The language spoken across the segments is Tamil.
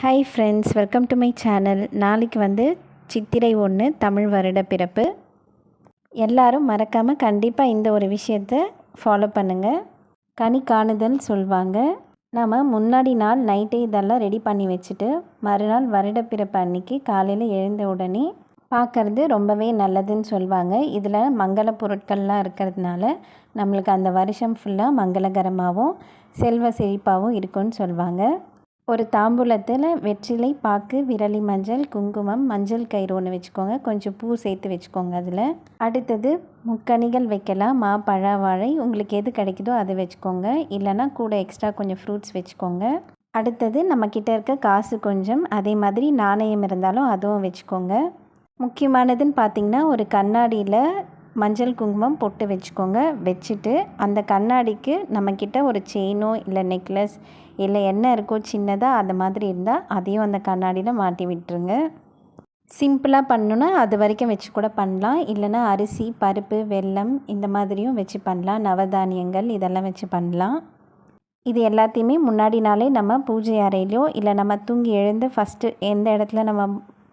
Hi friends welcome to my channel நாளைக்கு வந்து சித்திரை ஒன்று தமிழ் வருட பிறப்பு. எல்லாரும் மறக்காமல் கண்டிப்பாக இந்த ஒரு விஷயத்தை ஃபாலோ பண்ணுங்கள் கனி காணுதல் சொல்லுவாங்க நாம் முன்னாடி நாள் நைட்டே இதெல்லாம் ரெடி பண்ணி வச்சுட்டு மறுநாள் வருட பிறப்பு அன்னைக்கு காலையில் எழுந்த உடனே பார்க்கறது ரொம்பவே நல்லதுன்னு சொல்லுவாங்க இதில் மங்கள பொருட்கள்லாம் இருக்கிறதுனால நம்மளுக்கு அந்த வருஷம் ஃபுல்லாக மங்களகரமாகவும் செல்வ செழிப்பாகவும் இருக்குன்னு சொல்லுவாங்க ஒரு தாம்பூலத்தில் வெற்றிலை பாக்கு விரலி மஞ்சள் குங்குமம் மஞ்சள் கயிறு ஒன்று வச்சுக்கோங்க. கொஞ்சம் பூ சேர்த்து வச்சுக்கோங்க அதில். அடுத்தது முக்கணிகள் வைக்கலாம். மா பழ வாழை. உங்களுக்கு எது கிடைக்குதோ அதை வச்சுக்கோங்க. இல்லைன்னா கூட எக்ஸ்ட்ரா கொஞ்சம் ஃப்ரூட்ஸ் வச்சுக்கோங்க. அடுத்தது நம்மக்கிட்ட இருக்க காசு கொஞ்சம். அதே மாதிரி நாணயம் இருந்தாலும் அதுவும் வச்சுக்கோங்க. முக்கியமானதுன்னு பார்த்தீங்கன்னா ஒரு கண்ணாடியில் மஞ்சள் குங்குமம் பொட்டு வச்சுக்கோங்க. வச்சுட்டு அந்த கண்ணாடிக்கு நம்மக்கிட்ட ஒரு செயினோ இல்லை நெக்லஸ் இல்லை என்ன இருக்கோ சின்னதாக அந்த மாதிரி இருந்தால் அதையும் அந்த கண்ணாடியில் மாட்டி விட்டுருங்க. சிம்பிளாக பண்ணணுன்னா அது வரைக்கும் வச்சு கூட பண்ணலாம். இல்லைன்னா அரிசி பருப்பு வெல்லம் இந்த மாதிரியும் வச்சு பண்ணலாம். நவதானியங்கள் இதெல்லாம் வச்சு பண்ணலாம். இது எல்லாத்தையுமே முன்னாடி நாளே நம்ம பூஜை அறையிலையோ இல்லை நம்ம தூங்கி எழுந்து ஃபஸ்ட்டு எந்த இடத்துல நம்ம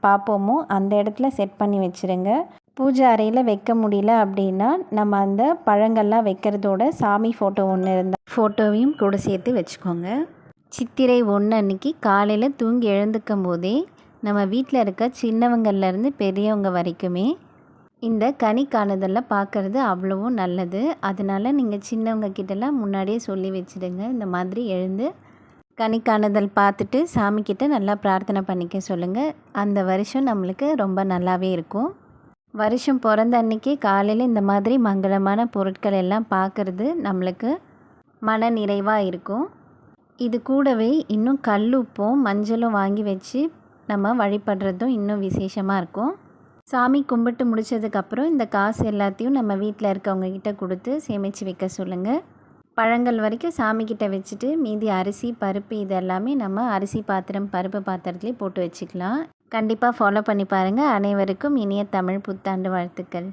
பார்ப்போமோ அந்த இடத்துல செட் பண்ணி வச்சுருங்க. பூஜை அறையில் வைக்க முடியல அப்படின்னா நம்ம அந்த பழங்கள்லாம் வைக்கிறதோட சாமி ஃபோட்டோ ஒன்று இருந்தால் ஃபோட்டோவையும் கூட சேர்த்து வச்சுக்கோங்க. சித்திரை ஒன்று அன்னைக்கு காலையில் தூங்கி எழுந்துக்கும் போதே நம்ம வீட்டில் இருக்க சின்னவங்கள்லேருந்து பெரியவங்க வரைக்குமே இந்த கனி காணுதலில் பார்க்குறது அவ்வளவும் நல்லது. அதனால் நீங்கள் சின்னவங்க கிட்டலாம் முன்னாடியே சொல்லி வச்சுடுங்க. இந்த மாதிரி எழுந்து கனி காணுதல் பார்த்துட்டு சாமிக்கிட்ட நல்லா பிரார்த்தனை பண்ணிக்க சொல்லுங்கள் அந்த வருஷம் நம்மளுக்கு ரொம்ப நல்லாவே இருக்கும். வருஷம் பிறந்த அன்னைக்கு காலையில் இந்த மாதிரி மங்களமான பொருட்கள் எல்லாம் பார்க்குறது நம்மளுக்கு மன நிறைவாக இருக்கும். இது கூடவே இன்னும் கல்லுப்பும் மஞ்சளும் வாங்கி வச்சு நம்ம வழிபடுறதும் இன்னும் விசேஷமாக இருக்கும். சாமி கும்பிட்டு முடித்ததுக்கப்புறம் இந்த காசு எல்லாத்தையும் நம்ம வீட்டில் இருக்கவங்கக்கிட்ட கொடுத்து சேமித்து வைக்க சொல்லுங்கள் பழங்கள் வரைக்கும் சாமிக்கிட்ட வச்சுட்டு மீதி அரிசி பருப்பு இது எல்லாமே நம்ம அரிசி பாத்திரம் பருப்பு பாத்திரத்துலேயே போட்டு வச்சுக்கலாம். கண்டிப்பாக ஃபாலோ பண்ணி பாருங்கள் அனைவருக்கும் இனிய தமிழ் புத்தாண்டு வாழ்த்துக்கள்.